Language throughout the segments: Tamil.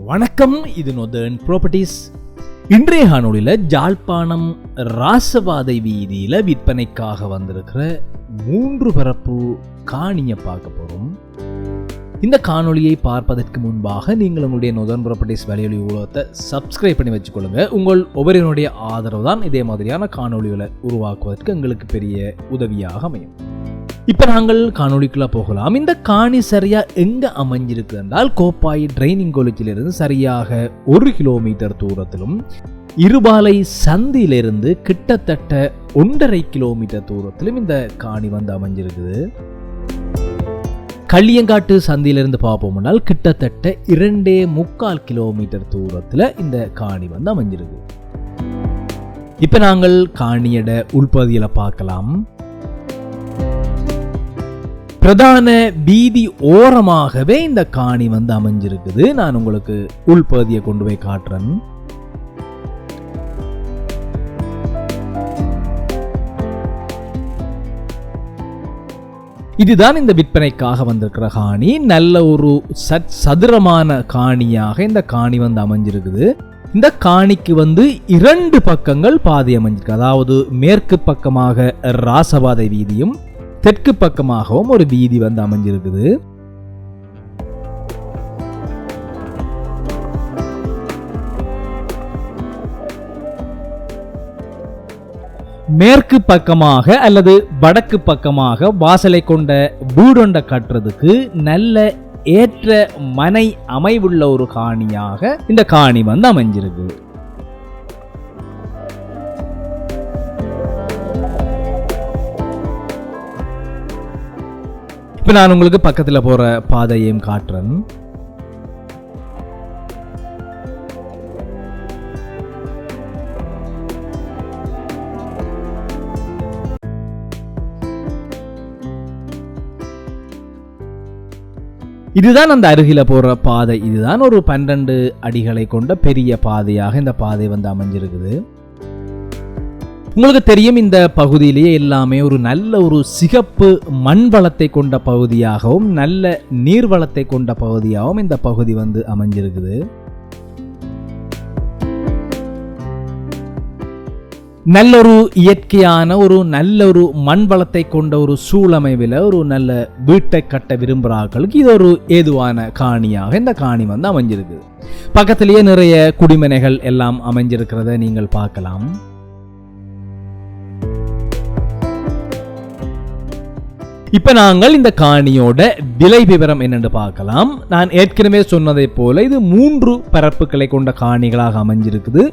வணக்கம் இது நொதர்ன் ப்ராப்பர்ட்டிஸ் இன்றைய காணொலியில் ஜாழ்ப்பாணம் ராசபாதை வீதியில் விற்பனைக்காக வந்திருக்கிற மூன்று பரப்பு காணியை பார்க்க போகிறோம் இந்த காணொலியை பார்ப்பதற்கு முன்பாக நீங்கள் உங்களுடைய நொதர்ன் ப்ராப்பர்ட்டிஸ் வலையொலி ஊடகத்தை சப்ஸ்கிரைப் பண்ணி வச்சுக்கொள்ளுங்க. உங்கள் ஒவ்வொருவனுடைய ஆதரவு தான் இதே மாதிரியான காணொளிகளை உருவாக்குவதற்கு எங்களுக்கு பெரிய உதவியாக அமையும். இப்போ நாங்கள் காணொலிக்குள்ளே போகலாம். இந்த காணி சரியா எங்கே அமைஞ்சிருக்கு என்றால் கோப்பாய் ட்ரைனிங் காலேஜிலிருந்து சரியாக ஒரு கிலோமீட்டர் தூரத்திலும் இருபாலை சந்தியிலிருந்து கிட்டத்தட்ட ஒன்றரை கிலோமீட்டர் தூரத்திலும் இந்த காணி வந்து அமைஞ்சிருக்குது. களியங்காட்டு சந்தியிலிருந்து பார்ப்போம்னால் கிட்டத்தட்ட இரண்டே முக்கால் கிலோமீட்டர் தூரத்தில் இந்த காணி வந்து அமைஞ்சிருக்கு இப்போ நாங்கள் காணியட உள்பகுதியில் பார்க்கலாம். பிரதான வீதி ஓரமாகவே இந்த காணி வந்து அமைஞ்சிருக்குது. நான் உங்களுக்கு உள்பகுதியை கொண்டு போய் காட்டுறேன். இதுதான் இந்த விற்பனைக்காக வந்திருக்கிற காணி. நல்ல ஒரு சத் சதுரமான காணியாக இந்த காணி வந்து அமைஞ்சிருக்குது. இந்த காணிக்கு வந்து இரண்டு பக்கங்கள் பாதை அமைஞ்சிருக்கு. அதாவது மேற்கு பக்கமாக ராசபாதை வீதியும் தெற்கு பக்கமாகவும் ஒரு வீதி வந்து அமைஞ்சிருக்குது. மேற்கு பக்கமாக அல்லது வடக்கு பக்கமாக வாசலை கொண்ட வீடொண்ட கட்டுறதுக்கு நல்ல ஏற்ற மனை அமைவுள்ள ஒரு காணியாக இந்த காணி வந்து அமைஞ்சிருக்கு. இப்போ நான் உங்களுக்கு பக்கத்தில் போகிற பாதையையும் காட்டுறேன். இதுதான் அந்த அருகில போற பாதை. இதுதான் ஒரு பன்னெண்டு அடிகளை கொண்ட பெரிய பாதையாக இந்த பாதை வந்து அமைஞ்சிருக்குது. உங்களுக்கு தெரியும் இந்த பகுதியிலேயே எல்லாமே ஒரு நல்ல ஒரு சிகப்பு மண் வளத்தை கொண்ட பகுதியாகவும் நல்ல நீர் வளத்தை கொண்ட பகுதியாகவும் இந்த பகுதி வந்து அமைஞ்சிருக்குது. நல்ல ஒரு இயற்கையான ஒரு நல்ல ஒரு மண் வளத்தை கொண்ட ஒரு சூழமைவில் ஒரு நல்ல வீட்டை கட்ட விரும்புகிறார்களுக்கு இது ஒரு ஏதுவான காணியாக இந்த காணி வந்து அமைஞ்சிருக்குது. பக்கத்திலேயே நிறைய குடிமனைகள் எல்லாம் அமைஞ்சிருக்கிறத நீங்கள் பார்க்கலாம். இப்ப நாங்கள் இந்த காணியோட விலை விவரம் என்னென்று பார்க்கலாம். நான் ஏற்கனவே சொன்னதை போல இது மூன்று பரப்புகளை கொண்ட காணிகளாக அமைஞ்சிருக்குது.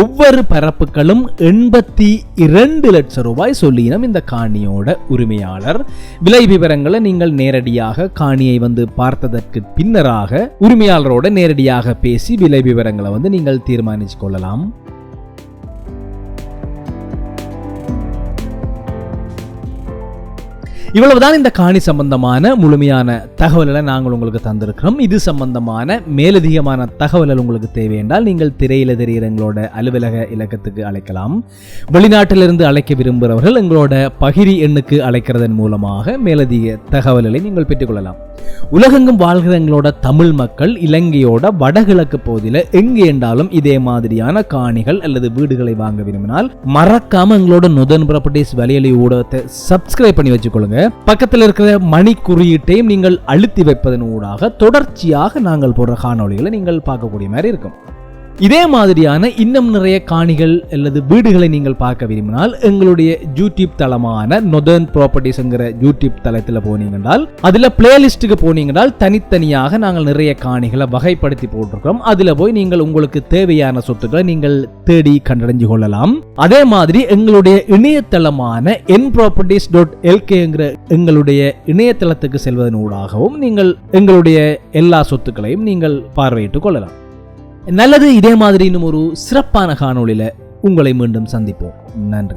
ஒவ்வொரு பரப்புகளும் எண்பத்தி இரண்டு லட்சம் ரூபாய் சொல்லினோம் இந்த காணியோட உரிமையாளர். விலை விவரங்களை நீங்கள் நேரடியாக காணியை வந்து பார்த்ததற்கு பின்னராக உரிமையாளரோட நேரடியாக பேசி விலை விவரங்களை வந்து நீங்கள் தீர்மானிச்சு கொள்ளலாம். இவ்வளவுதான் இந்த காணி சம்பந்தமான முழுமையான தகவல்களை நாங்கள் உங்களுக்கு தந்திருக்கிறோம். இது சம்பந்தமான மேலதிகமான தகவல்கள் உங்களுக்கு தேவை என்றால் நீங்கள் திரையில தெரிகிற எங்களோட அலுவலக இலக்கத்துக்கு அழைக்கலாம். வெளிநாட்டிலிருந்து அழைக்க விரும்புகிறவர்கள் எங்களோட பகிரி எண்ணுக்கு அழைக்கிறதன் மூலமாக மேலதிக தகவல்களை நீங்கள் பெற்றுக்கொள்ளலாம் உலகெங்கும் வாழ்கிற எங்களோட தமிழ் மக்கள் இலங்கையோட வடகிழக்கு பகுதியில் எங்கே என்றாலும் இதே மாதிரியான காணிகள் அல்லது வீடுகளை வாங்க விரும்பினால் மறக்காம எங்களோட நுதன் ப்ராப்பர்ட்டிஸ் வலையொலி ஊடகத்தை சப்ஸ்கிரைப் பண்ணி வச்சுக்கொள்ளுங்க. பக்கத்தில் இருக்கிற மணி குறியீட்டையும் நீங்கள் அழுத்தி வைப்பதன் ஊடாக தொடர்ச்சியாக நாங்கள் போடுற காணொளிகளை நீங்கள் பார்க்கக்கூடிய மாதிரி இருக்கும். இதே மாதிரியான இன்னும் நிறைய காணிகள் அல்லது வீடுகளை நீங்கள் பார்க்க விரும்பினால் எங்களுடைய யூடியூப் தளமான நொதர்ன் ப்ராப்பர்ட்டிஸ்ங்கிற யூடியூப் தளத்தில் போனீங்கன்றால் அதில் பிளேலிஸ்ட்டுக்கு போனீங்கன்றால் தனித்தனியாக நாங்கள் நிறைய காணிகளை வகைப்படுத்தி போட்டிருக்கோம் அதில் போய் நீங்கள் உங்களுக்கு தேவையான சொத்துக்களை நீங்கள் தேடி கண்டடைஞ்சு கொள்ளலாம். அதே மாதிரி எங்களுடைய இணையதளமான என் ப்ராப்பர்ட்டிஸ் டாட் எல்கேங்கிற எங்களுடைய இணையதளத்துக்கு செல்வதன் ஊடாகவும் நீங்கள் எங்களுடைய எல்லா சொத்துக்களையும் நீங்கள் பார்வையிட்டுக் கொள்ளலாம். நல்லது இதே மாதிரி இன்னும் ஒரு சிறப்பான காணொளியில் உங்களை மீண்டும் சந்திப்போம். நன்றி.